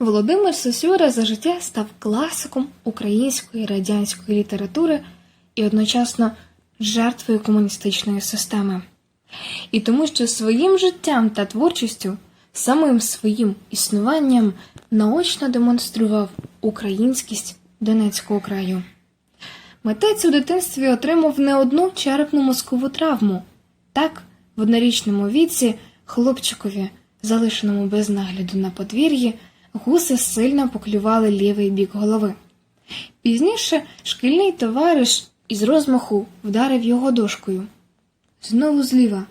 Володимир Сосюра за життя став класиком української радянської літератури і одночасно жертвою комуністичної системи. І тому, що своїм життям та творчістю, самим своїм існуванням наочно демонстрував українськість Донецького краю. Митець у дитинстві отримав не одну черепну мозкову травму. Так, в однорічному віці хлопчикові, залишеному без нагляду на подвір'ї, гуси сильно поклювали лівий бік голови. Пізніше шкільний товариш із розмаху вдарив його дошкою. Знову зліва,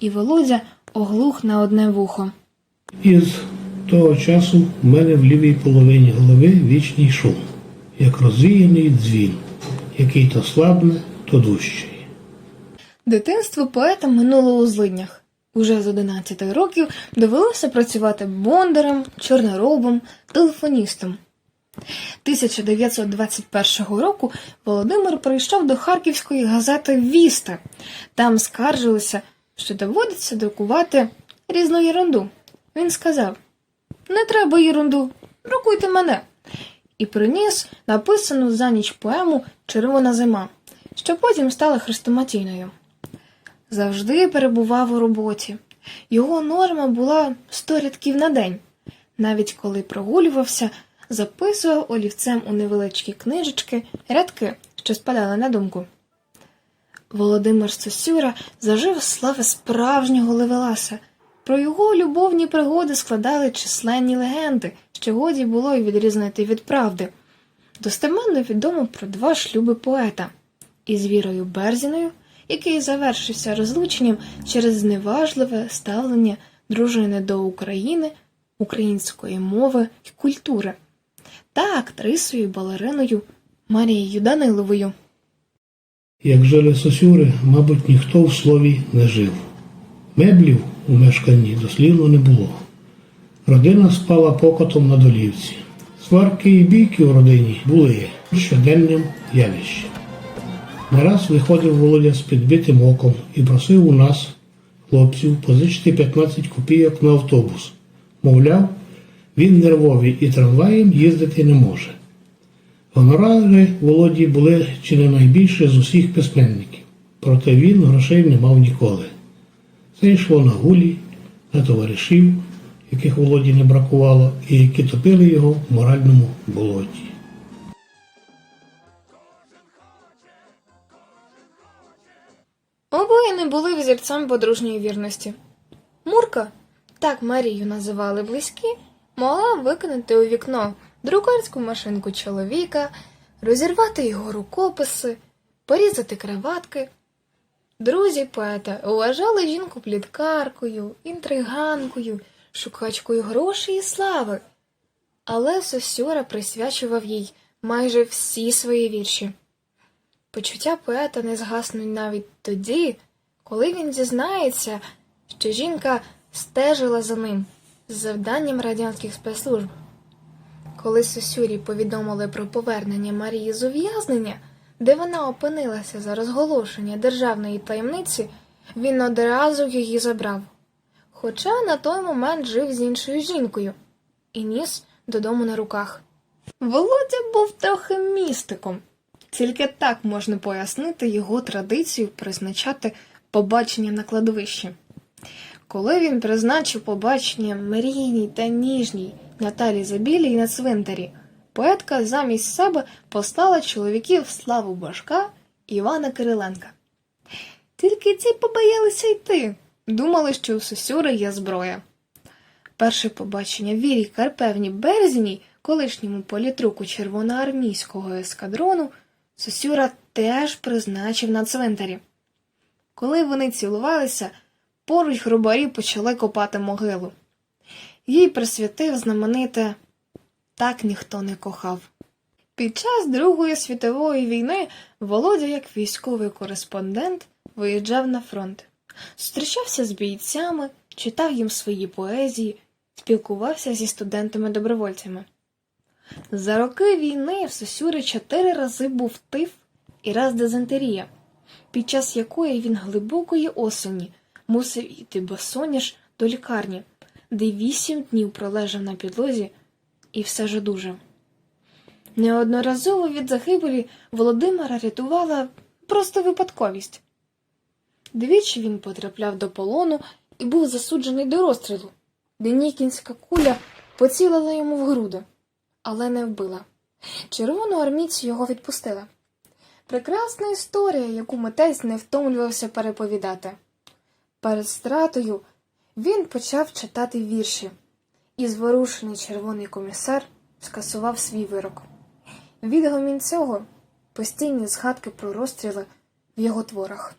і Володя оглух на одне вухо. Із того часу в мене в лівій половині голови вічний шум, як розвіяний дзвін, який то слабне, то дужчий. Дитинство поета минуло у злиднях. Уже з 11 років довелося працювати бондарем, чорноробом, телефоністом. 1921 року Володимир прийшов до харківської газети Віста. Там скаржилися, що доводиться друкувати різну єрунду. Він сказав: Не треба єрунду, друкуйте мене. І приніс написану за ніч поему Червона зима, що потім стала хрестоматійною завжди перебував у роботі. Його норма була 100 рядків на день. Навіть коли прогулювався, записував олівцем у невеличкі книжечки рядки, що спадали на думку. Володимир Сосюра зажив слави справжнього левеласа. Про його любовні пригоди складали численні легенди, що годі було й відрізнити від правди. Достеменно відомо про два шлюби поета із Вірою Берзіною, який завершився розлученням через зневажливе ставлення дружини до України, української мови і культури, та актрисою балериною Марією Даниловою. Як жили сосюри, мабуть, ніхто в слові не жив. Меблів у мешканні дослівно не було. Родина спала покотом на долівці. Сварки і бійки у родині були щоденним явищем. Не раз виходив Володя з підбитим оком і просив у нас, хлопців, позичити 15 копійок на автобус. Мовляв, він нервовий і трамваєм їздити не може. Гонорари Володі були чи не найбільше з усіх письменників, проте він грошей не мав ніколи. Це йшло на гулі, на товаришів, яких Володі не бракувало, і які топили його в моральному болоті. Обоє не були взірцем подружньої вірності. Мурка, так Марію називали близькі, могла викинути у вікно друкарську машинку чоловіка, розірвати його рукописи, порізати краватки. Друзі поета вважали жінку пліткаркою, інтриганкою, шукачкою грошей і слави. Але Сосюра присвячував їй майже всі свої вірші. Почуття поета не згаснуть навіть тоді, коли він дізнається, що жінка стежила за ним з завданням радянських спецслужб. Коли Сосюрі повідомили про повернення Марії з ув'язнення, де вона опинилася за розголошення державної таємниці, він одразу її забрав. Хоча на той момент жив з іншою жінкою і ніс додому на руках. Володя був трохи містиком. Тільки так можна пояснити його традицію призначати побачення на кладовищі. Коли він призначив побачення мрійній та ніжній Наталі Забілій на цвинтарі, поетка замість себе послала чоловіків Славу Башка Івана Кириленка. Тільки ці побоялися йти, думали, що у Сосюри є зброя. Перше побачення Вірі Карпевні Березіній, колишньому політруку червоноармійського ескадрону, Сосюра теж призначив на цвинтарі. Коли вони цілувалися, поруч грубарі почали копати могилу. Їй присвятив знамените Так ніхто не кохав. Під час Другої світової війни Володя, як військовий кореспондент, виїжджав на фронт, зустрічався з бійцями, читав їм свої поезії, спілкувався зі студентами-добровольцями. За роки війни в Сосюри чотири рази був тиф і раз дизентерія, під час якої він глибокої осені мусив іти босоніж до лікарні, де вісім днів пролежав на підлозі, і все ж одужав. Неодноразово від загибелі Володимира рятувала просто випадковість. Двічі він потрапляв до полону і був засуджений до розстрілу. Денікінська куля поцілила йому в груди, але не вбила. Червоноармійці його відпустили. Прекрасна історія, яку митець не втомлювався переповідати. Перед стратою він почав читати вірші, і зворушений червоний комісар скасував свій вирок. Відгомін цього постійні згадки про розстріли в його творах.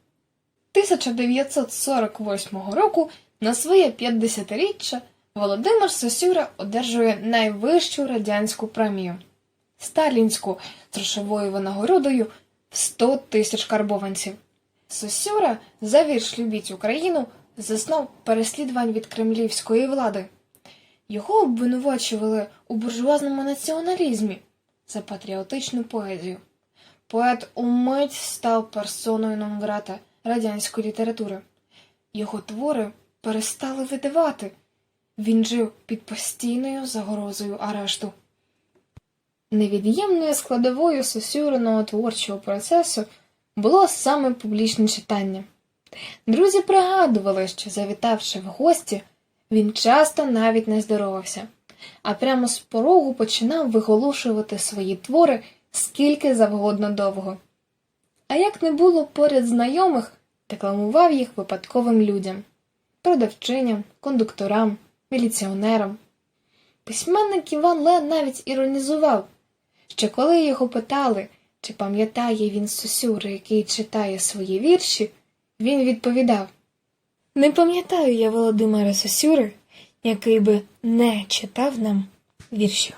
1948 року на своє 50-річчя Володимир Сосюра одержує найвищу радянську премію сталінську з грошовою винагородою в 100 тисяч карбованців. Сосюра за вірш «Любіть Україну» заснав переслідувань від кремлівської влади. Його обвинувачували у буржуазному націоналізмі за патріотичну поезію. Поет умить став персоною нон-грата радянської літератури. Його твори перестали видавати. Він жив під постійною загрозою арешту. Невід'ємною складовою сосюреного творчого процесу було саме публічне читання. Друзі пригадували, що, завітавши в гості, він часто навіть не здоровався, а прямо з порогу починав виголошувати свої твори скільки завгодно довго. А як не було поряд знайомих, декламував їх випадковим людям продавчиням, кондукторам, міліціонерам. Письменник Іван Лен навіть іронізував, що коли його питали, чи пам'ятає він Сосюри, який читає свої вірші, він відповідав Не пам'ятаю я Володимира Сосюри, який би не читав нам віршів.